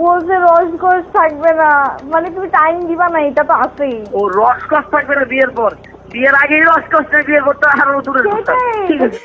বলছে রসকস থাকবে না। মানে তুমি টাইম দিবা না এটা তো আছেই। ও রসকস থাকবে না বিয়ের পর। বিয়ের আগেই রসকস না বিয়ের পর তো আরও দূরে ঠিক আছে।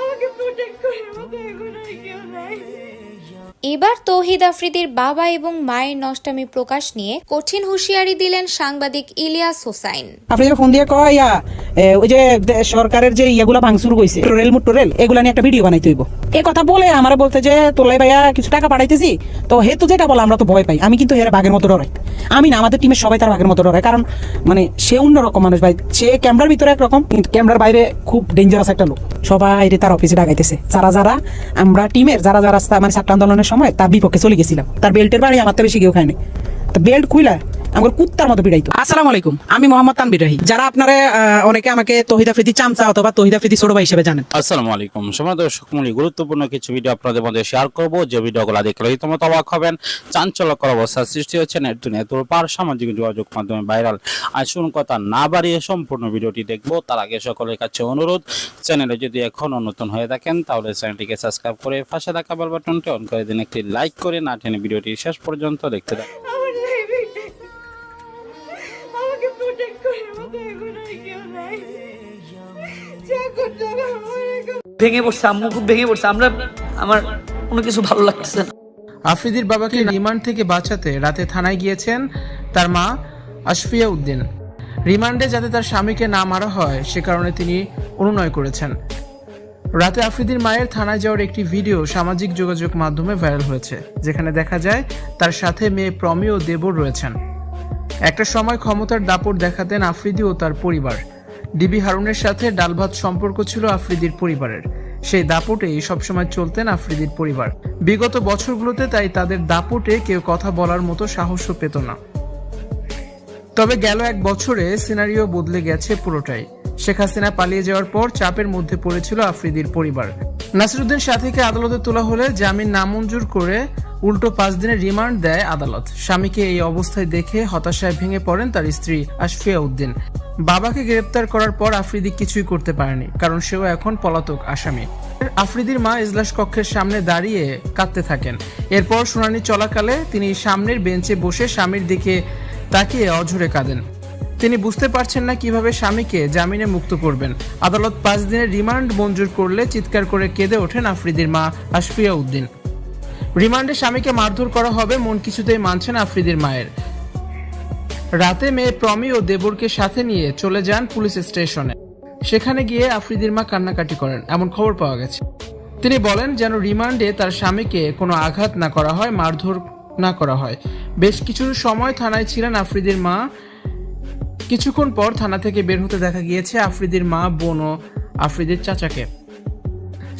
আমাকে প্রোটেক্ট করে মতো এখন আর কেউ নাই এবার তৌহিদ আফ্রিদির বাবা এবং মায়ের নষ্টামি প্রকাশ নিয়ে কঠিন হুঁশিয়ারি দিলেন সাংবাদিক ইলিয়াস হোসাইন। যে ফোন দিয়ে কয়, ইয়া ওই যে সরকারের যে ইয়েগুলা ভাঙচুর কইছে রেল মুট এগুলা নিয়ে একটা ভিডিও বানাইতে হইব। এই কথা বলে আমার বলতে যে, তোলাই ভাইয়া, কিছু টাকা পাঠাইতেছি, তো হে তো যেটা বলে আমরা তো ভয় পাই। আমি কিন্তু হের বাঘের মতো ডরাই। আমি না, আমাদের টিমের সবাই তার বাঘের মতো ডরাই কারণ মানে সে অন্যরকম মানুষ ভাই। সে ক্যামেরার ভিতরে একরকম, কিন্তু ক্যামেরার বাইরে খুব ডেঞ্জারাস একটা লোক। সবাই তার অফিসে ডাকাইতেছে। যারা যারা, আমরা টিমের যারা যারা মানে ছাত্র আন্দোলনের সময় তার বিপক্ষে চলে গেছিলাম। তার বেল্টের বাড়ি আমার তো বেশি কেউ খায়নি তো বেল্ট খুইলা আমার কুত্তার মতো পিড়াইতো আসসালামু আলাইকুম আমি মোহাম্মদ তানবির রাহি। যারা আপনারা অনেকে আমাকে তহিদা ফ্রিদি চামচা অথবা তহিদা ফ্রিদি ছোট ভাই হিসেবে জানেন। আসসালামু আলাইকুম। সময় দর্শক মূল্য গুরুত্বপূর্ণ কিছু ভিডিও আপনাদের মধ্যে শেয়ার করব। যে ভিডিওগুলো দেখলে রীতিমতো অবাক হবেন চাঞ্চল্যকর অবস্থার সৃষ্টি হচ্ছে নেট দুনিয়া সামাজিক যোগাযোগ মাধ্যমে ভাইরাল আসুন কথা না বাড়িয়ে সম্পূর্ণ ভিডিওটি দেখব। তার আগে সকলের কাছে অনুরোধ চ্যানেলে যদি এখনও নতুন হয়ে থাকেন তাহলে চ্যানেলটিকে সাবস্ক্রাইব করে পাশে থাকা বেল বাটনটি অন করে দিন। একটি লাইক করে না টেনে ভিডিওটি শেষ পর্যন্ত দেখতে থাকুন। ভেঙে পড়ছে আম্মু খুব ভেঙে পড়ছে। আমরা আমার কোনো কিছু ভালো লাগতেছে না। আফ্রিদির বাবাকে রিমান্ড থেকে বাঁচাতে রাতে থানায় গিয়েছেন তার মা আশফিয়া উদ্দিন। রিমান্ডে যাতে তার স্বামীকে না মারা হয় সে কারণে তিনি অনুনয় করেছেন। রাতে আফ্রিদির মায়ের থানায় যাওয়ার একটি ভিডিও সামাজিক যোগাযোগ মাধ্যমে ভাইরাল হয়েছে যেখানে দেখা যায় তার সাথে মেয়ে প্রমি ও দেবর রয়েছেন। একটা সময় ক্ষমতার দাপট দেখাতেন আফ্রিদি ও তার পরিবার। ডিবি হারুনের সাথে ডালভাত সম্পর্ক ছিল আফ্রিদির পরিবারের। সেই দাপটেই সবসময় চলতেন আফ্রিদির পরিবার। বিগত বছরগুলোতে তাই তাদের দাপটে কেউ কথা বলার মতো সাহসও পেত না। তবে গেল এক বছরে সিনারিও বদলে গেছে পুরোটাই। শেখ হাসিনা পালিয়ে যাওয়ার পর চাপের মধ্যে পড়েছিল আফ্রিদির পরিবার। নাসিরুদ্দিন সাথীকে আদালতে তোলা হলে জামিন নামঞ্জুর করে উল্টো পাঁচ দিনের রিমান্ড দেয় আদালত। স্বামীকে এই অবস্থায় দেখে হতাশায় ভেঙে পড়েন তার স্ত্রী আশফিয়া উদ্দিন বাবাকে গ্রেপ্তার করার পর আফ্রিদি কিছুই করতে পারেনি, কারণ সেও এখন পলাতক আসামি। আফ্রিদির মা ইজলাস কক্ষের সামনে দাঁড়িয়ে কাঁদতে থাকেন। এরপর শুনানি চলাকালে তিনি সামনের বেঞ্চে বসে স্বামীর দিকে তাকিয়ে অঝরে কাঁদেন। তিনি বুঝতে পারছেন না কীভাবে স্বামীকে জামিনে মুক্ত করবেন। আদালত পাঁচ দিনের রিমান্ড মঞ্জুর করলে চিৎকার করে কেঁদে ওঠেন আফ্রিদির মা আশফিয়া উদ্দিন। রিমান্ডে স্বামীকে মারধর করা হবে মন কিছুতেই মানছেন আফ্রিদির মায়ের। রাতে মেয়ে প্রমি ও দেবরকে সাথে নিয়ে চলে যান পুলিশ স্টেশনে। সেখানে গিয়ে আফ্রিদির মা কান্নাকাটি করেন, এমন খবর পাওয়া গেছে। তিনি বলেন, যেন রিমান্ডে তার স্বামীকে কোনো আঘাত না করা হয়, মারধর না করা হয়। বেশ কিছু সময় থানায় ছিলেন আফ্রিদির মা। কিছুক্ষণ পর থানা থেকে বের হতে দেখা গিয়েছে আফ্রিদির মা, বোন ও আফ্রিদির চাচাকে।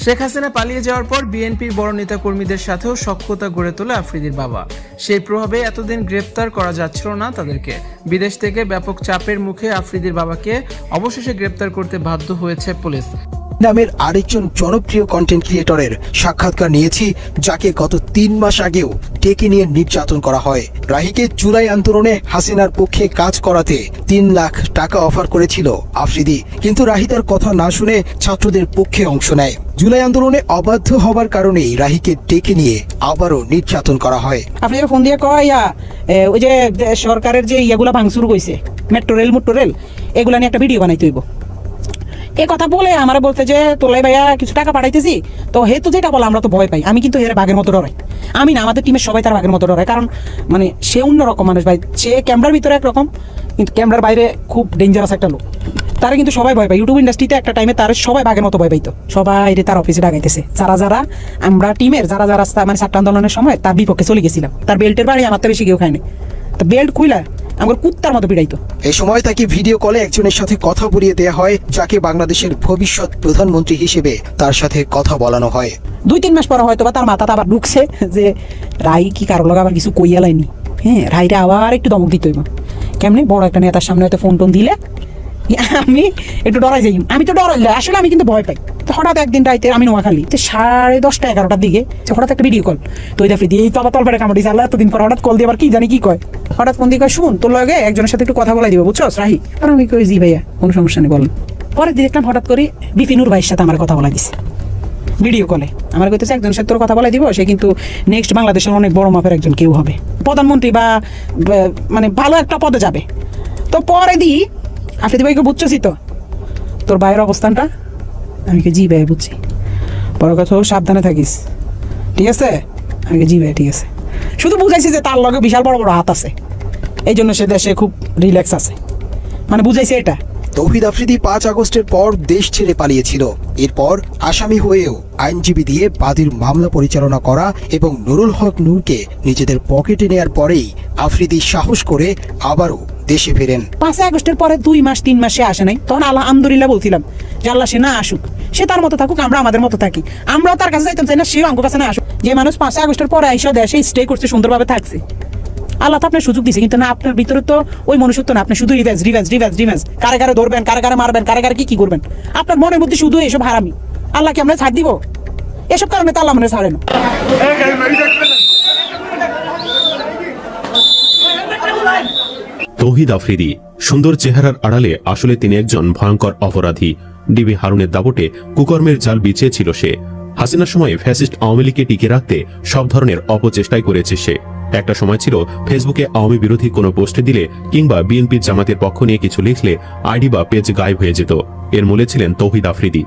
শেখ হাসিনা পালিয়ে যাওয়ার পর বিএনপির বড় নেতা কর্মীদের সাথেও সখ্যতা গড়ে তোলে আফ্রিদির বাবা। সেই প্রভাবে এতদিন গ্রেপ্তার করা যাচ্ছিল না তাদেরকে। বিদেশ থেকে ব্যাপক চাপের মুখে আফ্রিদির বাবাকে অবশেষে গ্রেপ্তার করতে বাধ্য হয়েছে পুলিশ। নামের আরেকজন জনপ্রিয় কন্টেন্ট ক্রিয়েটরের সাক্ষাৎকার নিয়েছি, যাকে গত তিন মাস আগেও ডেকে নিয়ে নির্যাতন করা হয়। রাহিকে জুলাই আন্দোলনে হাসিনার পক্ষে কাজ করাতে তিন লাখ টাকা অফার করেছিল আফ্রিদি। কিন্তু রাহি তার কথা না শুনে ছাত্রদের পক্ষে অংশ নেয়। জুলাই আন্দোলনে অবাধ্য হবার কারণেই রাহিকে ডেকে নিয়ে আবারও নির্যাতন করা হয়। আপনি ফোন দিয়ে কয় ওই যে সরকারের যে ইয়েগুলা ভাঙচুর কইছে মেট্রো রেল মুট্রো রেল এগুলা নিয়ে একটা ভিডিও বানাইতে হইব। এই কথা বলে আমার বলতে যে, তোলাই ভাইয়া, কিছু টাকা পাঠাইতেছি? তো হে তো যেটা বলে আমরা তো ভয় পাই। আমি কিন্তু হের বাঘের মতো ডরাই। আমি না, আমাদের টিমের সবাই তার বাঘের মতো ডরাই কারণ মানে সে অন্যরকম মানুষ ভাই। সে ক্যামেরার ভিতরে একরকম, কিন্তু ক্যামেরার বাইরে খুব ডেঞ্জারাস একটা লোক। তারা কিন্তু সবাই ভয় পায়। ইউটিউব ইন্ডাস্ট্রিতে একটা টাইমে তার সবাই বাঘের মতো ভয় পাইতো। সবাই রে তার অফিসে ডাকাইতেছে। যারা যারা আমরা টিমের যারা যারা মানে ছাত্র আন্দোলনের সময় তার বিপক্ষে চলে গেছিলাম। তার বেল্টের বাড়ি আমার তো বেশি কেউ খায়নি তো বেল্ট খুইলা আমার কুত্তার মতো পিড়াইতো। এই সময় তাকে ভিডিও কলে একজনের সাথে কথা বলিয়ে দেওয়া হয় যাকে বাংলাদেশের ভবিষ্যৎ প্রধানমন্ত্রী হিসেবে তার সাথে কথা বলানো হয়। দুই তিন মাস পরে হয়তো বা তার মাথাটা আবার ঢুকছে যে রাই কি কারও লগে আবার কিছু কইয়া লাইনি হ্যাঁ রাইরে আবার একটু দমক দিত কেমনি? বড় একটা নেতার সামনে হয়তো ফোন টোন দিলে আমি একটু ডরাই যাই। আমি তো ডরাই। আসলে আমি কিন্তু ভয় পাই। তো হঠাৎ একদিন রাইতে আমি নোয়াখালী তো সাড়ে দশটা, এগারোটার দিকে হঠাৎ একটা ভিডিও কল তো ওই দিয়ে এই তো আবার তলপেটে কামড়ি আল্লাহ, এতদিন পর হঠাৎ কল দিয়ে আবার কি জানি কি কয়। হঠাৎ ফোন দিয়ে কয়, শুন, তোর লগে একজনের সাথে একটু কথা বলাই দিব বুঝছ রাহি? আর আমি কই, জি ভাইয়া, কোনো সমস্যা নেই বলেন পরে দেখলাম হঠাৎ করে বিপিনুর ভাইয়ের সাথে আমার কথা বলা দিছে। ভিডিও কলে আমার কইতেছে একজন সাথে তোর কথা বলাই দিব, সে কিন্তু নেক্সট বাংলাদেশের অনেক বড় মাপের একজন কেউ হবে। প্রধানমন্ত্রী বা মানে ভালো একটা পদে যাবে। তো পরে দি আফ্রিদি ভাইকে বুঝছি তো। তোর ভাইয়ের অবস্থানটা? আমি জি ভাই বুঝছি। বড় কথা সাবধানে থাকিস। ঠিক আছে? আমি জি ভাই ঠিক আছে। শুধু বুঝাইছি যে তার লগে বিশাল বড় বড় হাত আছে। এই জন্য সে দেশে খুব রিল্যাক্স আছে। মানে বুঝাইছে এটা। তৌহিদ আফ্রিদি পাঁচ আগস্টের পর দেশ ছেড়ে পালিয়েছিল। এরপর আসামি হয়েও আইনজীবী দিয়ে বাদীর মামলা পরিচালনা করা এবং নুরুল হক নূরকে নিজেদের পকেটে নেয়ার পরেই আফ্রিদি সাহস করে আবারও দেশে ফেরেন। পাঁচই আগস্টের পরে দুই মাস তিন মাস আসে নাই। তখন আল্লাহ আলহামদুলিল্লাহ বলছিলাম যে আল্লাহ সে না আসুক সে তার মতো থাকুক আমরা আমাদের মতো থাকি। আমরাও তার কাছে যাইতাম চাই না সেও আমার কাছে না আসুক। যে মানুষ পাঁচই আগস্টের পরে আইসা দেশে স্টে করছে সুন্দরভাবে থাকছে। আল্লাহ তো আপনার সুযোগ দিছে কিন্তু না আপনার ভিতরে তো ওই মনুষ্যত্ব না। আপনি শুধু রিভেন্স রিভেন্স রিভেন্স রিভেন্স কারে কারে ধরবেন কারে কারে মারবেন কারে কারে কি কি করবেন? আপনার মনের মধ্যে শুধু এসব হারামি। আল্লাহকে আমরা ছাড় দিব। এসব কারণে তো আল্লাহ মানে ছাড়ে না। তৌহিদ আফ্রিদি, সুন্দর চেহারার আড়ালে আসলে তিনি একজন ভয়ঙ্কর অপরাধী। ডিবি হারুনের দাপটে কুকর্মের জাল বিছিয়েছিল সে। হাসিনার সময় ফ্যাসিস্ট আওয়ামী লীগকে টিকে রাখতে সব ধরনের অপচেষ্টাই করেছে সে। একটা সময় ছিল, ফেসবুকে আওয়ামী বিরোধী কোনো পোস্টে দিলে কিংবা বিএনপি জামাতের পক্ষ নিয়ে কিছু লিখলে আইডি বা পেজ গায়েব হয়ে যেত। এর মূলে ছিলেন তৌহিদ আফ্রিদি।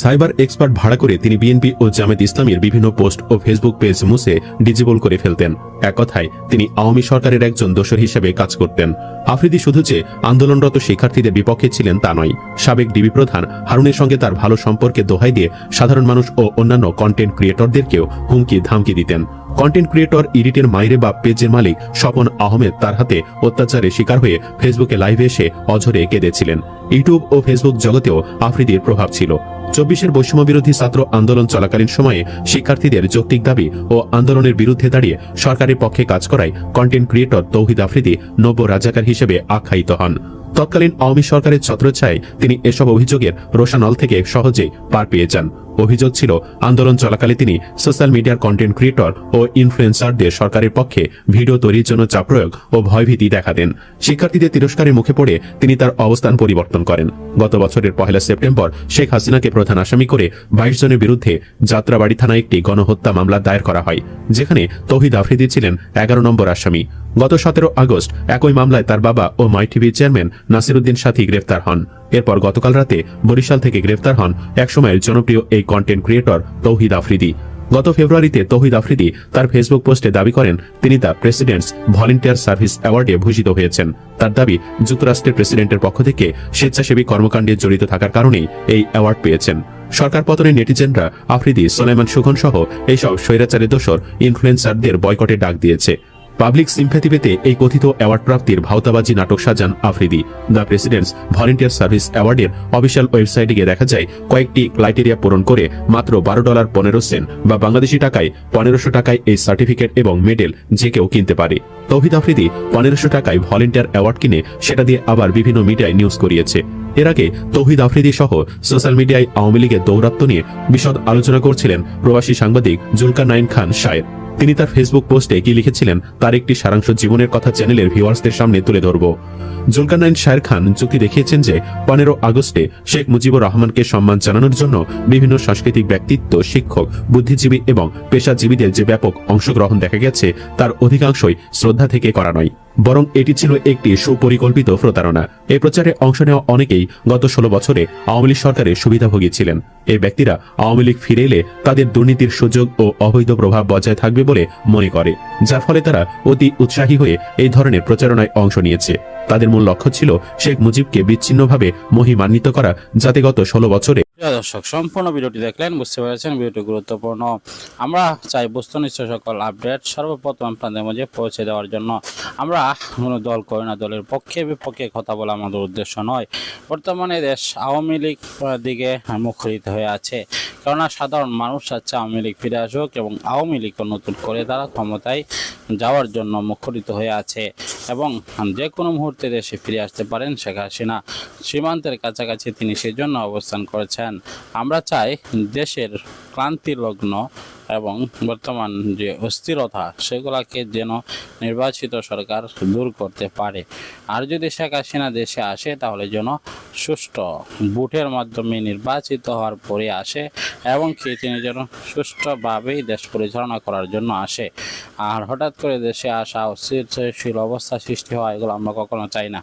সাইবার এক্সপার্ট ভাড়া করে তিনি বিএনপি ও জামাত ইসলামের বিভিন্ন পোস্ট ও ফেসবুক পেজ মুছে ডিজেবল করে ফেলতেন। এক কথায়, তিনি আওয়ামী সরকারের একজন দোষর হিসেবে কাজ করতেন। আফ্রিদি শুধু যে আন্দোলনরত শিক্ষার্থীদের বিপক্ষে ছিলেন তা নয়, সাবেক ডিবি প্রধান হারুনের সঙ্গে তার ভালো সম্পর্কে দোহাই দিয়ে সাধারণ মানুষ ও অন্যান্য কন্টেন্ট ক্রিয়েটরদেরকেও হুমকি ধামকি দিতেন। কন্টেন্ট ক্রিয়েটর ইডিটের মাইরে বা পেজের মালিক স্বপন আহমেদ তার হাতে অত্যাচারে শিকার হয়ে ফেসবুকে লাইভে এসে অঝরে কেঁদেছিলেন। ইউটিউব ও ফেসবুক জগতেও আফ্রিদির প্রভাব ছিল। চব্বিশের বৈষম্য বিরোধী ছাত্র আন্দোলন চলাকালীন সময়ে শিক্ষার্থীদের যৌক্তিক দাবি ও আন্দোলনের বিরুদ্ধে দাঁড়িয়ে সরকারের পক্ষে কাজ করায় কন্টেন্ট ক্রিয়েটর তৌহিদ আফ্রিদি নব্য রাজাকার হিসেবে আখ্যায়িত হন। তৎকালীন আওয়ামী সরকারের ছত্রছায় তিনি এসব অভিযোগের রোশানল থেকে সহজেই পার পেয়ে যান। অভিযোগ ছিল, আন্দোলন চলাকালে তিনি সোশ্যাল মিডিয়ার কন্টেন্ট ক্রিয়েটর ও ইনফ্লুয়েন্সারদের সরকারের পক্ষে ভিডিও তৈরির জন্য চাপ প্রয়োগ ও ভয়ভীতি দেখা দেন। শিক্ষার্থীদের তিরস্কারের মুখে পড়ে তিনি তার অবস্থান পরিবর্তন করেন। গত বছরের পহেলা সেপ্টেম্বর শেখ হাসিনাকে প্রধান আসামি করে বাইশ জনের বিরুদ্ধে যাত্রাবাড়ি থানায় একটি গণহত্যা মামলা দায়ের করা হয়, যেখানে তৌহিদ আফ্রিদি ছিলেন এগারো নম্বর আসামি। গত সতেরো আগস্ট একই মামলায় তার বাবা ও মাই টিভির চেয়ারম্যান নাসিরুদ্দিন সাথী গ্রেফতার হন। এরপর গতকাল রাতে বরিশাল থেকে গ্রেফতার হন একসময়ের জনপ্রিয় এই কন্টেন্ট ক্রিয়েটর তৌহিদ আফ্রিদি। গত ফেব্রুয়ারিতে তৌহিদ আফ্রিদি তার ফেসবুক পোস্টে দাবি করেন, তিনি দ্য প্রেসিডেন্টস ভলেন্টিয়ার সার্ভিস অ্যাওয়ার্ডে ভূষিত হয়েছেন। তার দাবি, যুক্তরাষ্ট্রের প্রেসিডেন্টের পক্ষ থেকে স্বেচ্ছাসেবী কর্মকাণ্ডে জড়িত থাকার কারণেই এই অ্যাওয়ার্ড পেয়েছেন। সরকার পতনে নেটিজেনরা আফ্রিদি, সোলাইমান সুখন সহ এইসব স্বৈরাচারী দোষর ইনফ্লুয়েন্সারদের বয়কটে ডাক দিয়েছে। পাবলিক সিম্প্যাথি পেতে এই কথিত অ্যাওয়ার্ড প্রাপ্তির ভাওতাবাজি নাটক সাজান Afridi. The president's volunteer service অ্যাওয়ার্ডের official ওয়েবসাইটে গিয়ে দেখা যায়, কয়েকটি ক্রাইটেরিয়া পূরণ করে মাত্র বারো ডলার পনেরো সেন্ট বা বাংলাদেশি টাকায় পনেরোশো টাকায় এই সার্টিফিকেট এবং মেডেল যে কেউ কিনতে পারে। তৌহিদ আফ্রিদি পনেরোশো টাকায় ভলেন্টিয়ার অ্যাওয়ার্ড কিনে সেটা দিয়ে আবার বিভিন্ন মিডিয়ায় নিউজ করিয়েছে। এর আগে তৌহিদ আফ্রিদি সহ সোশ্যাল মিডিয়ায় আওয়ামী লীগের দৌরাত্ম নিয়ে বিশদ আলোচনা করছিলেন প্রবাসী সাংবাদিক জুলকার নাইন খান শায়ের। তিনি তার ফেসবুক পোস্টে কি লিখেছিলেন, তার একটি সারাংশ জীবনের কথা চ্যানেলের ভিউয়ার্সদের সামনে তুলে ধরব। জুলকারনাইন শায়ের খান যুক্তি দেখিয়েছেন যে, পনেরো আগস্টে শেখ মুজিবুর রহমানকে সম্মান জানানোর জন্য বিভিন্ন সাংস্কৃতিক ব্যক্তিত্ব, শিক্ষক, বুদ্ধিজীবী এবং পেশাজীবীদের যে ব্যাপক অংশগ্রহণ দেখা গেছে, তার অধিকাংশই শ্রদ্ধা থেকে করা নয়। বরং এটি ছিল একটি সুপরিকল্পিত প্রতারণা। এই প্রচারে অংশ নেওয়া অনেকেই গত ষোলো বছরে আওয়ামী লীগ সরকারের সুবিধাভোগী ছিলেন। এই ব্যক্তিরা আওয়ামী লীগ ফিরে এলে তাদের দুর্নীতির সুযোগ ও অবৈধ প্রভাব বজায় থাকবে বলে মনে করে, যার ফলে তারা অতি উৎসাহী হয়ে এই ধরনের প্রচারণায় অংশ নিয়েছে। তাদের মূল লক্ষ্য ছিল শেখ মুজিবকে বিচ্ছিন্নভাবে মহিমান্বিত করা, যাতে গত ষোলো বছরে দর্শক, সম্পূর্ণ ভিডিওটি দেখলেন, বুঝতে পেরেছেন ভিডিওটি গুরুত্বপূর্ণ। আমরা চাই বস্তুনিষ্ঠ সকল আপডেট সর্বপ্রথম আপনাদের মাঝে পৌঁছে দেওয়ার জন্য। আমরা কোনো দল করি না, দলের পক্ষে বিপক্ষে কথা বলা আমাদের উদ্দেশ্য নয়। বর্তমানে দেশ আওয়ামী লীগ দিকে মুখরিত হয়ে আছে। কেননা সাধারণ মানুষ চাচ্ছে আওয়ামী লীগ ফিরে আসুক এবং আওয়ামী লীগকে নতুন করে তারা ক্ষমতায় যাওয়ার জন্য মুখরিত হয়ে আছে এবং যে কোনো মুহূর্তে দেশে ফিরে আসতে পারেন শেখ হাসিনা। সীমান্তের কাছাকাছি তিনি সেজন্য অবস্থান করেছেন। আমরা চাই দেশের ক্লান্তি লগ্ন এবং বর্তমান যে অস্থিরতা সেগুলাকে যেন নির্বাচিত সরকার দূর করতে পারে। আর যদি শেখ হাসিনা দেশে আসে, তাহলে যেন সুষ্ঠু ভোটের মাধ্যমে নির্বাচিত হওয়ার পরে আসে এবং কি তিনি যেন সুষ্ঠুভাবেই দেশ পরিচালনা করার জন্য আসে। আর হঠাৎ করে দেশে আসা অস্থিরশীল অবস্থা সৃষ্টি হওয়া, এগুলো আমরা কখনো চাই না।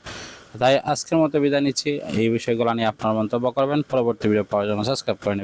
তাই আজকের মতো বিদায় নিচ্ছি। এই বিষয়গুলো নিয়ে আপনার মন্তব্য করবেন। পরবর্তী ভিডিও পাওয়ার জন্য সাবস্ক্রাইব করে নেবেন।